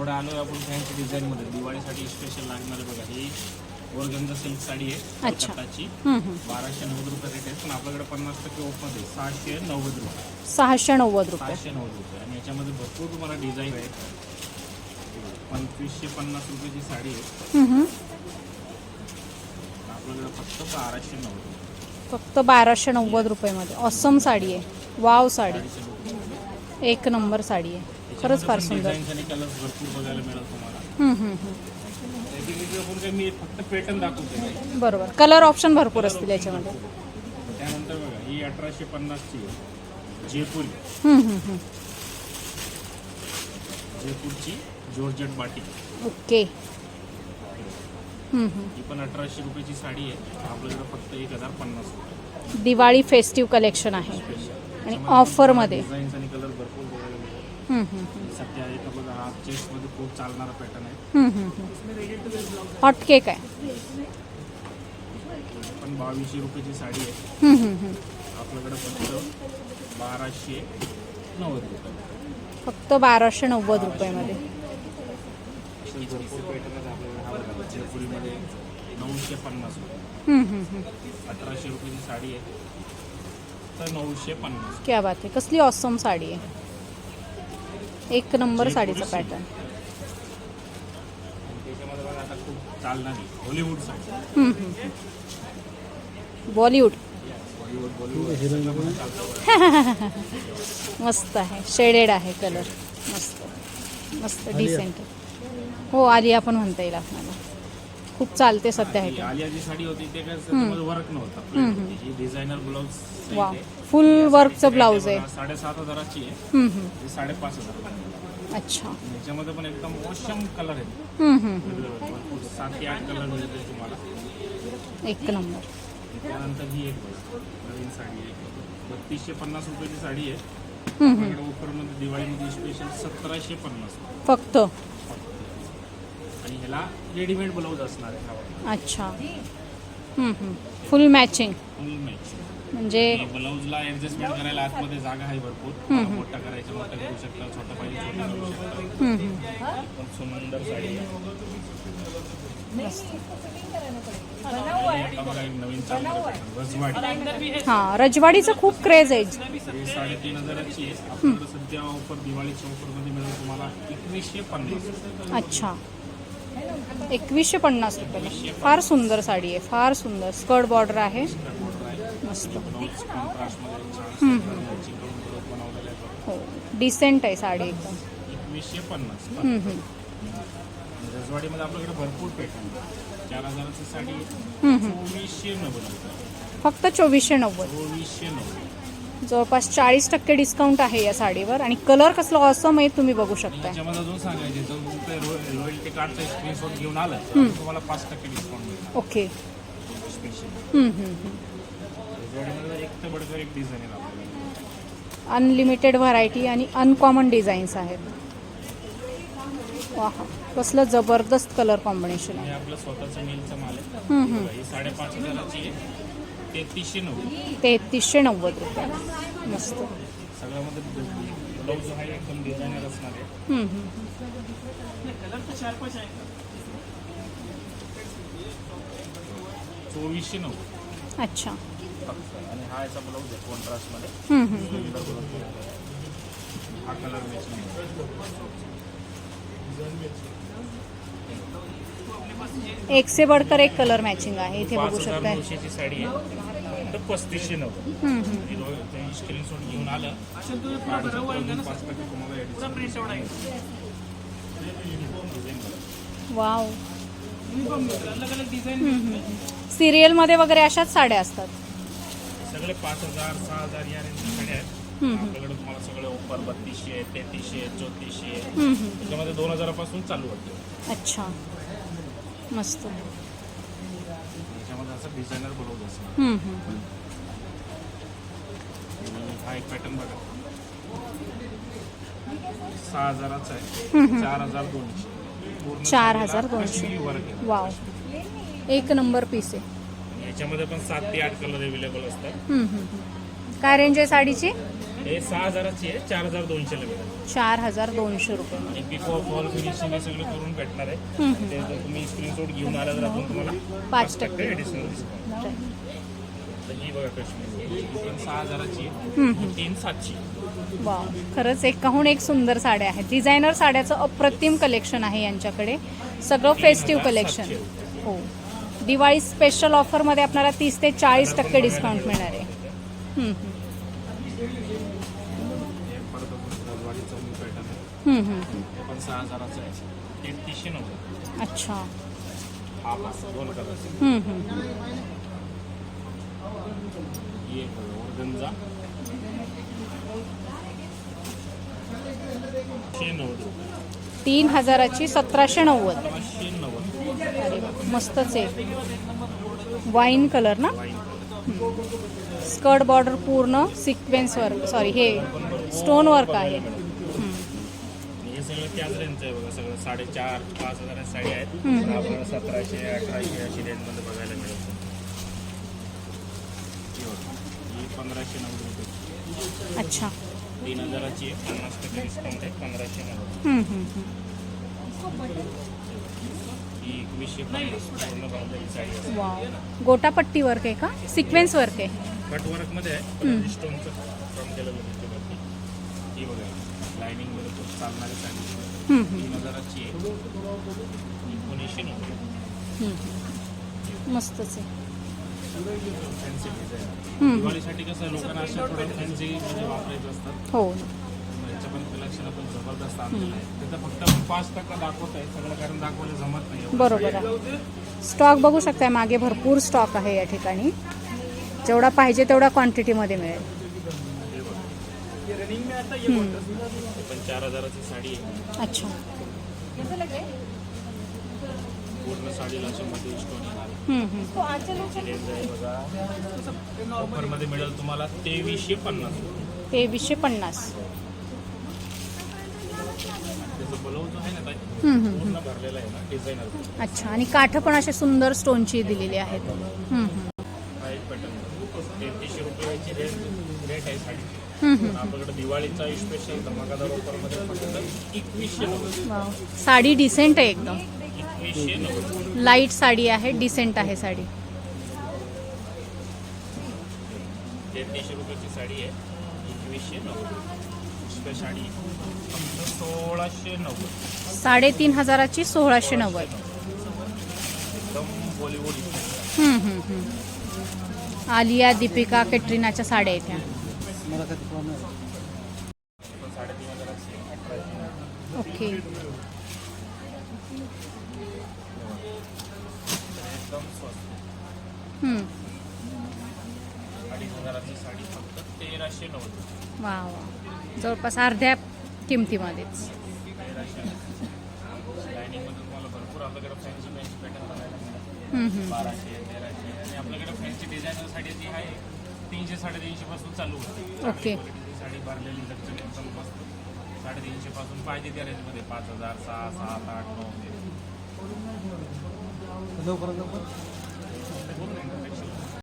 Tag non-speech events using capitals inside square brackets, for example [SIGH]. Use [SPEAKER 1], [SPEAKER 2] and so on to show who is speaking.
[SPEAKER 1] थोडं आलो आपण फॅन्सी डिझाईन मध्ये दिवाळीसाठी स्पेशल लागणार बघा ही ओरगंजा सिल्क साडी आहे
[SPEAKER 2] अच्छा.
[SPEAKER 1] बाराशे नव्वद रुपये रेट आहे पण आपल्याकडे पन्नास टक्के ऑफमध्ये सहाशे नव्वद रुपये.
[SPEAKER 2] सहाशे नव्वद रुपये.
[SPEAKER 1] सहाशे नव्वद रुपये. आणि याच्यामध्ये भरपूर तुम्हाला डिझाईन आहे. पंचवीसशे पन्नास रुपयाची साडी आहे.
[SPEAKER 2] हम्म.
[SPEAKER 1] आपल्याकडे फक्त बाराशे नव्वद रुपये.
[SPEAKER 2] फक्त बाराशे नव्वद रुपयेमध्ये. ऑसम साडी आहे. वाव साडी.
[SPEAKER 1] साडीचे.
[SPEAKER 2] एक नंबर साडी आहे. खरंच फार सुंदर. बरोबर. कलर ऑप्शन भरपूर असतील याच्यामध्ये.
[SPEAKER 1] त्यानंतर बघा ही अठराशे पन्नासची जयपुरी. जयपूरची जॉर्जट बाटी.
[SPEAKER 2] ओके.
[SPEAKER 1] ही पण अठराशे रुपयाची साडी आहे. आपल्याकडे फक्त एक हजार पन्नास रुपये.
[SPEAKER 2] दिवाळी फेस्टिव्ह कलेक्शन आहे. आणि ऑफरमध्ये
[SPEAKER 1] डिझाईन्स आणि कलर भरपूर सध्या इथं बघा हा चेस्टमध्ये खूप चालणारा पॅटर्न आहे
[SPEAKER 2] हम्म, हम्म, हम्म. हॉट केक आहे.
[SPEAKER 1] पण बावीसशे रुपयाची साडी आहे.
[SPEAKER 2] हम्म, हम्म, हम्म.
[SPEAKER 1] आपल्याकडे फक्त बाराशे नव्वद रुपये.
[SPEAKER 2] फक्त बाराशे नव्वद रुपयामध्ये.
[SPEAKER 1] पॅटर्न आहेत आपल्याकडे. हा बघा जयपुरीमध्ये नऊशे पन्नास रुपये.
[SPEAKER 2] हम्म, हम्म, हम्म.
[SPEAKER 1] अठराशे रुपयाची साडी आहे. तर नऊशे पन्नास.
[SPEAKER 2] क्या बात आहे. कसली ऑसम साडी आहे. एक नंबर साडीचा पॅटर्न. बॉलिवूड. [LAUGHS] मस्त आहे. शेडेड आहे कलर मस्त. मस्त डिसेंट हो आलिया पण म्हणता येईल आपल्याला. खूप चालते सध्या
[SPEAKER 1] ही.
[SPEAKER 2] हे
[SPEAKER 1] आलियाची साडी होती ते काय त्याच्यामध्ये वर्क नव्हता. होती. ही डिझायनर ब्लाऊज
[SPEAKER 2] वा फुल वर्कचं ब्लाऊज आहे.
[SPEAKER 1] साडेसात हजाराची आहे.
[SPEAKER 2] हम्म, हम्म.
[SPEAKER 1] ही साडेपाच हजार
[SPEAKER 2] अच्छा.
[SPEAKER 1] याच्यामध्ये पण एकदम ओशम कलर आहे.
[SPEAKER 2] हम्म, हम्म, हम्म.
[SPEAKER 1] भरपूर. सात ते आठ कलर मिळते तुम्हाला.
[SPEAKER 2] एक नंबर.
[SPEAKER 1] त्यानंतर ही एक बघा, नवीन साडी आहे. बत्तीसशे पन्नास रुपयाची साडी आहे.
[SPEAKER 2] हम्म, हम्म.
[SPEAKER 1] आपल्याकडे ऑफरमध्ये दिवाळीमध्ये स्पेशल सतराशे पन्नास.
[SPEAKER 2] फक्त.
[SPEAKER 1] आणि ह्याला रेडीमेड ब्लाऊज असणार आहे हा.
[SPEAKER 2] अच्छा. फुल मॅचिंग
[SPEAKER 1] फुल मॅच
[SPEAKER 2] म्हणजे
[SPEAKER 1] ब्लाऊजला ऍडजस्टमेंट करायला आतमध्ये जागा आहे भरपूर. मोठा करायचा मोठा करू शकता छोटा पाहिजे छोटा करू शकता.
[SPEAKER 2] हम्म, हम्म.
[SPEAKER 1] पण सुंदर साडी आहे.
[SPEAKER 2] मस्त.
[SPEAKER 1] आणि आता बघा एक नवीन चालणार रजवाडी.
[SPEAKER 2] हा. रजवाडीचं खूप क्रेज आहे.
[SPEAKER 1] ही साडेतीन हजाराची आहे. सध्या ऑफर दिवाळीच्या ऑफरमध्ये मिळेल तुम्हाला एकवीसशे पन्नास.
[SPEAKER 2] अच्छा. एकवीसशे पन्नास रुपये. फार सुंदर साडी आहे फार सुंदर. स्कर्ट बॉर्डर आहे. मस्त. हो डिसेंट आहे साडी एकदम. फक्त चोवीसशे नव्वद. जवळपास चाळीस टक्के डिस्काउंट आहे या साडीवर. आणि कलर कसला ऑसम आहे तुम्ही बघू शकता
[SPEAKER 1] त्याच्यामध्ये अजून सांगायचे जर तुमचं रॉयल्टी कार्डचा स्क्रीनशॉट घेऊन आलं तर तुम्हाला पाच टक्के डिस्काउंट मिळणार.
[SPEAKER 2] ओके
[SPEAKER 1] स्पेशल
[SPEAKER 2] हम्म, हम्म, हम्म.
[SPEAKER 1] रजवाडीमध्ये एक तर बडकर एक डिझाईन आहे आपल्याला.
[SPEAKER 2] अनलिमिटेड व्हरायटी आणि अनकॉमन डिझाईन्स आहेत. वा कसलं जबरदस्त कलर कॉम्बिनेशन आहे.
[SPEAKER 1] हे आपलं स्वतःचं मिलचं माल आहे.
[SPEAKER 2] हम्म, हम्म.
[SPEAKER 1] ही साडेपाच हजाराची आहे तेहतीसशे नव्वद.
[SPEAKER 2] तेहतीसशे नव्वद रुपये. मस्त.
[SPEAKER 1] सगळ्यामध्ये ब्लाऊज जो आहे एकदम डिझायनर असणार आहे.
[SPEAKER 2] हम्म, हम्म.
[SPEAKER 1] चोवीसशे नव्वद.
[SPEAKER 2] अच्छा.
[SPEAKER 1] आणि हा याचा ब्लाऊज आहे कॉन्ट्रास्टमध्ये हा कलर मॅचिंग
[SPEAKER 2] एक से बढ़कर एक कलर मॅचिंग आहे. इथे बघू
[SPEAKER 1] हजार
[SPEAKER 2] शकताय.
[SPEAKER 1] नऊशेची साडी आहे. तर पस्तीसशे नव्वद
[SPEAKER 2] हम्म, हम्म.
[SPEAKER 1] स्क्रीनशॉट घेऊन आलं.
[SPEAKER 2] वाव सिरियलमध्ये वगैरे अशाच साड्या असतात.
[SPEAKER 1] सगळे पाच हजार सहा हजार या रेंजची साड्या आहेत. आपल्याकडे तुम्हाला सगळे ऑफर बत्तीसशे तेहतीसशे चौतीसशे.
[SPEAKER 2] हम्म, हम्म.
[SPEAKER 1] त्याच्यामध्ये दोन हजारापासून चालू होते.
[SPEAKER 2] अच्छा. मस्त
[SPEAKER 1] त्याच्यामध्ये असं डिझायनर
[SPEAKER 2] हम्म, हम्म.
[SPEAKER 1] आणि हा एक पॅटर्न बघा सहा हजाराचा आहे. चार हजार दोनशे पूर्ण
[SPEAKER 2] चार हजार दोनशे.
[SPEAKER 1] काश्मिरी वर्क आहे.
[SPEAKER 2] वाव एक नंबर पीस आहे
[SPEAKER 1] याच्यामध्ये पण सात ते आठ कलर अवेलेबल असतात
[SPEAKER 2] हम्म, हम्म, हम्म. काय रेंज आहे साडीची?
[SPEAKER 1] हे सहा हजाराची आहे चार हजार दोनशेला मिळेल
[SPEAKER 2] चार हजार दोनशे रुपये.
[SPEAKER 1] एक पिको फॉल फिनिशिंग हे सगळं करून भेटणार आहे.
[SPEAKER 2] हम्म, हम्म.
[SPEAKER 1] ते जर तुम्ही स्क्रीनशॉट घेऊन आला तर आपण तुम्हाला
[SPEAKER 2] पाच टक्के.
[SPEAKER 1] ॲडिशनल डिस्काउंट तर ही बघा कश्मीर ही पण सहा हजाराची आहे.
[SPEAKER 2] हम्म,
[SPEAKER 1] ही तीन सातशे
[SPEAKER 2] वा खरंच एकाहून एक सुंदर साड्या आहेत. डिझायनर साड्याचं अप्रतिम कलेक्शन आहे यांच्याकडे. सगळं फेस्टिव्ह कलेक्शन हो. दिवाळी स्पेशल ऑफरमध्ये आपल्याला तीस ते चाळीस टक्के डिस्काउंट मिळणार आहे.
[SPEAKER 1] परत अजून रजवाडीचं न्यू पॅटर्न आहे
[SPEAKER 2] हम्म, हम्म, हम्म.
[SPEAKER 1] पण सहा हजाराचं आहे तेहतीसशे नव्वद
[SPEAKER 2] अच्छा.
[SPEAKER 1] हा पास दोन कलर
[SPEAKER 2] हम्म, हम्म.
[SPEAKER 1] ही एक ऑर्गनचा शे नव्वद
[SPEAKER 2] तीन हजाराची सतराशे नव्वद.
[SPEAKER 1] पाचशे नव्वद
[SPEAKER 2] अरे वा, मस्तच आहे. वाईन कलर ना?
[SPEAKER 1] वाईन
[SPEAKER 2] स्कर्ट बॉर्डर पूर्ण सिक्वेन्स वर्क सॉरी हे स्टोन वर्क आहे. हम्म.
[SPEAKER 1] हे सगळं त्याच रेंजचं आहे बघा सगळं साडेचार पाच हजार साडी आहेत. आपल्याला सतराशे अठराशे अशी रेंजमध्ये बघायला मिळेल. ही पंधराशे नव्वद रुपये.
[SPEAKER 2] अच्छा.
[SPEAKER 1] तीन हजाराची पन्नास टक्के डिस्काउंट आहे पंधराशे नव्वद.
[SPEAKER 2] वाव गोटापट्टी वर्क आहे. का? Sequence work. आहे
[SPEAKER 1] कटवर्कमध्ये
[SPEAKER 2] हम्म.
[SPEAKER 1] आहे स्टोनचं काम केलेलं आहे त्याच्यावरती. ही बघा लायनिंगमध्ये खूप चालणारी साडी.
[SPEAKER 2] हम्म, हम्म,
[SPEAKER 1] तीन हजाराची आहे. एकोणीसशे नव्वद.
[SPEAKER 2] हम्म. मस्तच आहे.
[SPEAKER 1] फॅन्सी डिझाईन
[SPEAKER 2] हम्म.
[SPEAKER 1] दिवाळीसाठी कसं लोकांना अशा थोडं फॅन्सी म्हणजे वापरायचं असतात.
[SPEAKER 2] हो.
[SPEAKER 1] पण कलेक्शन आपण जबरदस्त आणलेलं आहे. तिथं फक्त पाच टक्का दाखवत आहे सगळं कारण दाखवायला जमत नाही.
[SPEAKER 2] बरोबर आहे. स्टॉक बघू शकताय मागे भरपूर स्टॉक आहे या ठिकाणी. जेवढा पाहिजे तेवढा क्वांटिटीमध्ये मिळेल.
[SPEAKER 1] बघा.
[SPEAKER 2] हम्म.
[SPEAKER 1] पण चार हजाराची साडी आहे.
[SPEAKER 2] अच्छा.
[SPEAKER 1] पूर्ण साडीला अशा मध्ये स्टोन येणार ऑफरमध्ये मिळेल तुम्हाला तेवीसशे पन्नास.
[SPEAKER 2] तेवीसशे पन्नास
[SPEAKER 1] त्याचं ब्लाऊज जो आहे ना ताई,
[SPEAKER 2] हम्म, हम्म,
[SPEAKER 1] पूर्ण भरलेला आहे ना डिझायनर
[SPEAKER 2] अच्छा आणि काठ पण असे सुंदर स्टोनची दिलेली आहेत.
[SPEAKER 1] हा साडी.
[SPEAKER 2] डिसेंट आहे एकदम. लाइट साडी आहे डिसेंट आहे साडी.
[SPEAKER 1] साडी आहे. साडी फक्त सोळाशे नव्वद
[SPEAKER 2] साडेतीन हजाराची सोळाशे नव्वद
[SPEAKER 1] एकदम बॉलिवूड
[SPEAKER 2] हम्म, हम्म, हम्म. आलिया दीपिका कॅटरीनाच्या साड्या आहेत ह्या
[SPEAKER 1] पण साडेतीन हजाराची आहे, अठराशे नव्वद.
[SPEAKER 2] ओके
[SPEAKER 1] तर एकदम स्वस्त
[SPEAKER 2] हम्म.
[SPEAKER 1] हजाराची साडी फक्त तेराशे नव्वद
[SPEAKER 2] वा वा. जवळपास अर्ध्या किमतीमध्येच.
[SPEAKER 1] तेराशे लायनिंगमध्ये तुम्हाला भरपूर आपल्याकडे फॅन्सी फॅन्सी पॅटर्न बघायला मिळेल
[SPEAKER 2] हम्म, हम्म.
[SPEAKER 1] बाराशे तेराशे. आणि आपल्याकडे फॅन्सी डिझायनर साडी जी आहे तीनशे साडेतीनशे पासून चालू होते.
[SPEAKER 2] ओके.
[SPEAKER 1] क्वालिटीची साडी भरलेली लक्झरी साडेतीनशे पासून पाहिजे त्या रेंजमध्ये पाच हजार सहा सात आठ नऊ ते